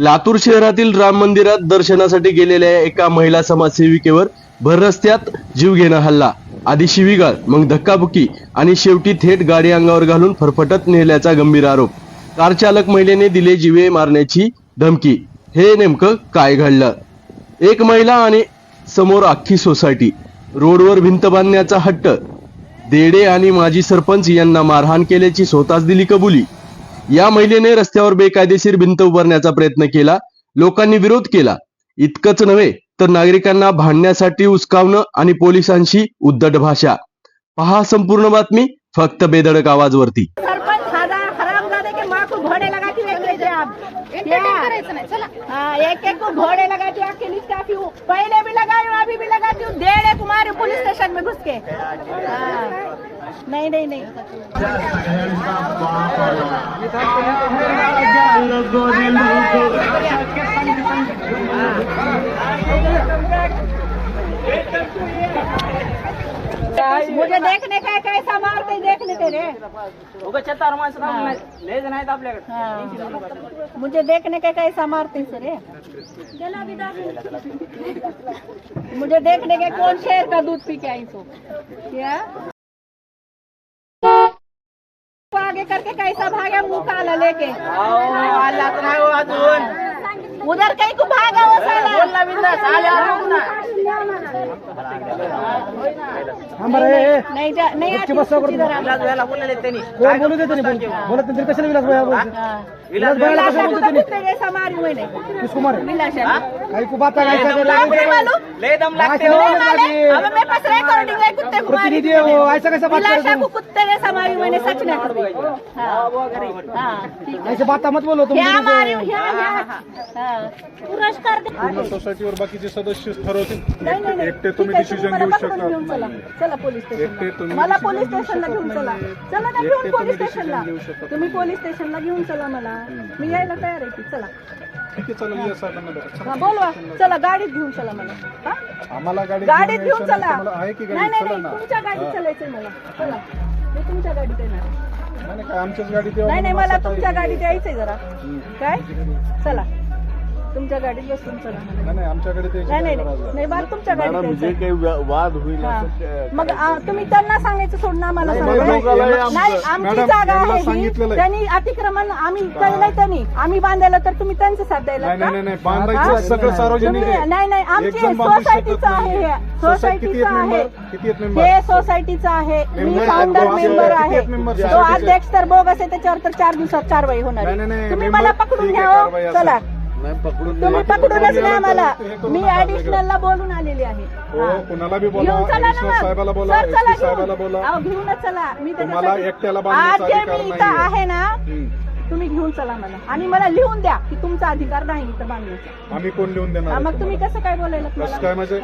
लातूर शहरातील राम मंदिरात दर्शनासाठी गेलेल्या एका महिला समाजसेविकेवर भर रस्त्यात हल्ला. आधी शिवीगाळ मग धक्काबुक्की आणि शेवटी थेट गाडी अंगावर घालून फरफटत नेल्याचा गंभीर आरोप. कार चालक महिलेने दिले जीवे मारण्याची धमकी. हे नेमकं काय घडलं? एक महिला आणि समोर अख्खी सोसायटी. रोडवर भिंत बांधण्याचा हट्ट. देडे आणि माजी सरपंच यांना मारहाण केल्याची स्वतःच दिली कबुली. या महिलेने रस्त्यावर बेकायदेशीर भिंत उभारण्याचा प्रयत्न केला लोकांनी विरोध केला. इतकंच नव्हे तर नागरिकांना भांडण्यासाठी उचकावणं आणि पोलिसांशी उद्धट भाषा. पहा संपूर्ण बातमी फक्त बेधडक आवाजवरती. सरपंच खादा हरामजादे के माँ को घोड़े लगाती हुए देख रहे आप? क्या? हाँ एक एक को घोड़े लगाती हूँ अकेली काफी हूँ। पहले भी लगाई हूँ अभी भी लगाती हूँ। डेढ़ तुम्हारे पुलिस स्टेशन में घुस के। हाँ। नहीं नहीं नहीं। मुझे देखने का कैसा मारते हैं, देखने तेरे उगा चार माणसं थांबून लयच नाहीत आपल्याकडे हाँ। मुझे देखने का कैसा मारते हैं सर मुझे देखने के कौन शेर का दूध पी के आई सो। क्या? आगे करके कैसा भागे मुंह काला लेके हो अजून. उधर कहीं को भागा वो साला बोलला बिंदास आले अजून ना. नहीं, नहीं व्हायला बोलले त्यांनी. कोण बोलू दे त्यांनी? बोल- बोलत नाही तरी कशाला विलास भाई। विलास को विलासा काही को बाता काय लय दम लागते. नाही. अब पास रिकॉर्डिंग को प्रतिनिधि है वो ऐसा कैसा बात कर को कुत्ते जैसा मारी मैंने सच नहीं करी हाँ, हाँ, ठीक है ऐसे बाता मत बोलो तुम क्या मारी हूँ, क्या, क्या? हाँ. पुरस्कार दे. पूर्ण सोसायटीवर बाकीचे सदस्य ठरवतील नाही नाही नाही. एकटे तुम्ही ठीक आहे, डिसिजन मला घेऊ पकडून घेऊन चला. शकता चला पोलीस एकटे स्टेशनला तुम्ही मला decision पोलीस घेऊ स्टेशनला घेऊन चला. नाही. चला ना एकटे घेऊन तुम्ही पोलीस decision स्टेशनला घेऊ शकत तुम्ही पोलीस स्टेशनला घेऊन चला मला. मी यायला तयार आहे की चला. हा बोलवा. चला गाडीत घेऊन चला मला. हा? आम्हाला गाडी गाडीत घेऊन चला नाही, तुम्हाला आहे की नाही गाडी नाही चला नाही ना. तुमच्या गाडीत चलायचंय मला. चला. मी तुमच्या गाडीत येणार. नाही, नाही काय आमच्याच गाडीत यावं नाही नाही मला तुमच्या गाडीत यायचंय जरा. काय? चला. तुमच्या गाडीत बसून चला मला नाही नाही तुमच्या गाडीत. काही वाद होईल हा. मग आ, तुम्ही त्यांना सांगायचं सोडून आम्हाला नाही, सांगा. नाही, आमची मॅडम, जागा आहे ही. सांगितलेलं आहे. त्यांनी अतिक्रमण आम्ही केलंय त्यांनी आम्ही बांधायला तर तुम्ही त्यांचं साथ द्यायला नाही का? नाही नाही हा? बांधायचं सगळं सार्वजनिक तुम्ही- आहे नाही नाही एक आमची जण बांधू सोसायटीचं आहे नाही. हे सोसायटी किती सोसायटीचं आहेत आहे member? किती आहेत member? हे सोसायटीचं आहे मी Member फाउंडर मेंबर किती आहे आहेत member तो सोसायटीचे? अध्यक्ष तर बोगस आहे त्याच्यावर तर चार दिवसात कारवाई होणार नाही, नाही, आहे नाही, तुम्ही member मला पकडून घ्या हो. कारवाई असेल. चला नाही पकडून तुम्ही पकडूनच नाही करू मी नका ऍडिशनलला बोलून आलेली आहे हो हा. कुणाला बी बोला घेऊन चला ना ऍडिशनल. साहेबाला बोला सर, चला एसपी साहेबाला घेऊन. बोला अहो, घेऊनच चला मी तुम्हाला त्याच्यासाठी- एकट्याला आज बांधण्याचा जे अधिकार मी इथं नाहीये. आहे ना हम्म. तुम्ही घेऊन चला मला आणि मला लिहून द्या की तुमचा अधिकार नाही इथं बांधण्याचा आम्ही कोण लिहून देणार हा, आहे मग तुम्ही तुम्हाला? कसं काय बोलायला कसं काय म्हणजे?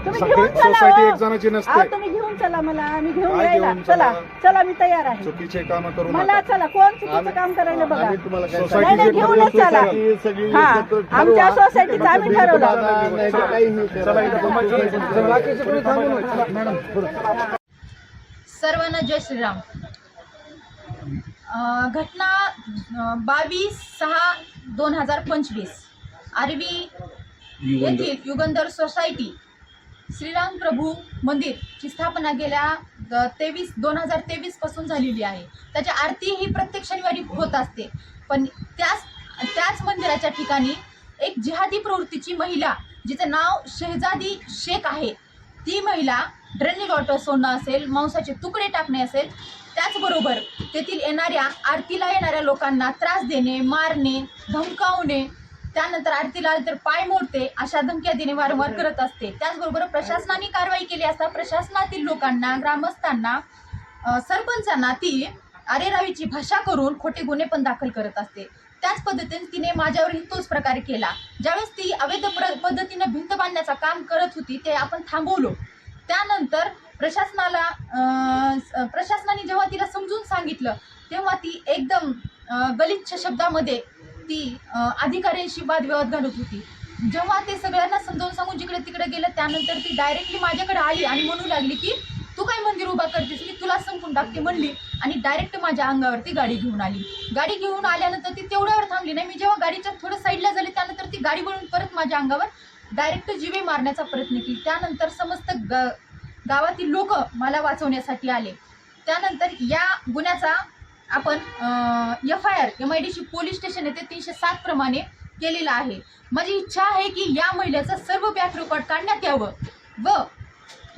तुम्ही सगळी घेऊन चला सोसायटी हो. एक जणाची नसते. अहो, तुम्ही घेऊन चला मला मी घेऊन काय यायला घेऊन चला चला? चला मी तयार आहे चुकीचे काम करू मला नका चला कोण चुकीचं काम करायला बघा आम्ही तुम्हाला काय सोसायटी नाही नाही जे घेऊनच ठरवलं चला ते सगळी हा एकत्र ठरवा. आमच्या सोसायटीचं आम्ही ठरवलं नाही तर काही नाही चला इथं थांबायचं. बाकीचे कोणी थांबू नये. मॅडम पुढं. सर्वांना जय श्रीराम अं, घटना बावीस सहा दोन हजार पंचवीस आरवी येथील युगंधर सोसायटी श्रीराम प्रभू मंदिरची स्थापना गेल्या तेवीस दोन हजार तेवीसपासून झालेली आहे. त्याची आरती ही प्रत्येक शनिवारी होत असते. पण त्याच त्याच मंदिराच्या ठिकाणी एक जिहादी प्रवृत्तीची महिला जिचं नाव शेहजादी शेख आहे ती महिला ड्रेनेज वॉटर सोडणं असेल मांसाचे तुकडे टाकणे असेल त्याचबरोबर तेथील येणाऱ्या आरतीला येणाऱ्या लोकांना त्रास देणे मारणे धमकावणे त्यानंतर आरतीला तर पाय मोडते अशा धमक्या तिने वारंवार करत असते. त्याचबरोबर प्रशासनाने कारवाई केली असता प्रशासनातील लोकांना ग्रामस्थांना सरपंचांना ती अरेरावीची भाषा करून खोटे गुन्हे पण दाखल करत असते. त्याच पद्धतीने तिने माझ्यावरही तोच प्रकार केला. ज्यावेळेस ती अवैध प्र पद्धतीनं भिंत बांधण्याचं काम करत होती ते आपण थांबवलो. त्यानंतर प्रशासनाला प्रशासनाने जेव्हा तिला समजून सांगितलं तेव्हा ती एकदम गलिच्छ शब्दामध्ये ती अधिकाऱ्यांशी वादविवाद घालत होती. जेव्हा ते सगळ्यांना समजावून सांगून जिकडे तिकडे गेलं त्यानंतर ती डायरेक्टली माझ्याकडे आली आणि म्हणू लागली की तू काय मंदिर उभा करतेस? मी तुला संपून टाकते म्हणली आणि डायरेक्ट माझ्या अंगावरती गाडी घेऊन आली. गाडी घेऊन आल्यानंतर ती तेवढ्यावर थांबली नाही. मी जेव्हा गाडीच्या थोडं साईडला झाले त्यानंतर ती गाडी वळून परत माझ्या अंगावर डायरेक्ट जीवे मारण्याचा प्रयत्न केली. त्यानंतर समस्त ग गावातील लोक मला वाचवण्यासाठी आले. त्यानंतर या गुन्ह्याचा आपण F I R M I डीची police station येथे तीनशे सात प्रमाणे केलेला आहे. माझी इच्छा आहे की या महिलेचं सर्व बॅक रेकॉर्ड काढण्यात यावं. व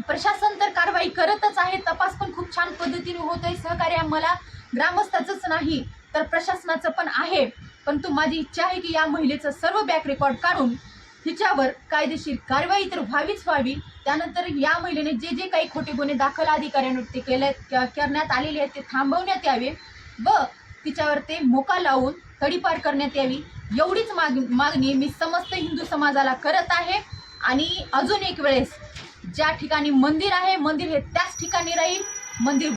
प्रशासन तर कारवाई करतच आहे तपास पण खूप छान पद्धतीने होत आहे सहकार्य मला ग्रामस्थाचंच नाही तर प्रशासनाचं पण आहे. परंतु माझी इच्छा आहे की या महिलेचं सर्व बॅक रेकॉर्ड काढून हिच्यावर कायदेशीर कारवाई तर व्हावीच व्हावी. त्यानंतर या महिलेने जे जे काही खोटे गुन्हे दाखल अधिकाऱ्यांवरती केले करण्यात आलेले आहेत ते थांबवण्यात यावे. व तिच्यावर ते मोका लावून तडीपार करण्यात यावी. एवढीच माग मागणी मी समस्त हिंदू समाजाला करत आहे. आणि अजून एक वेळेस ज्या ठिकाणी मंदिर आहे मंदिर हे त्याच ठिकाणी राहील. मंदिर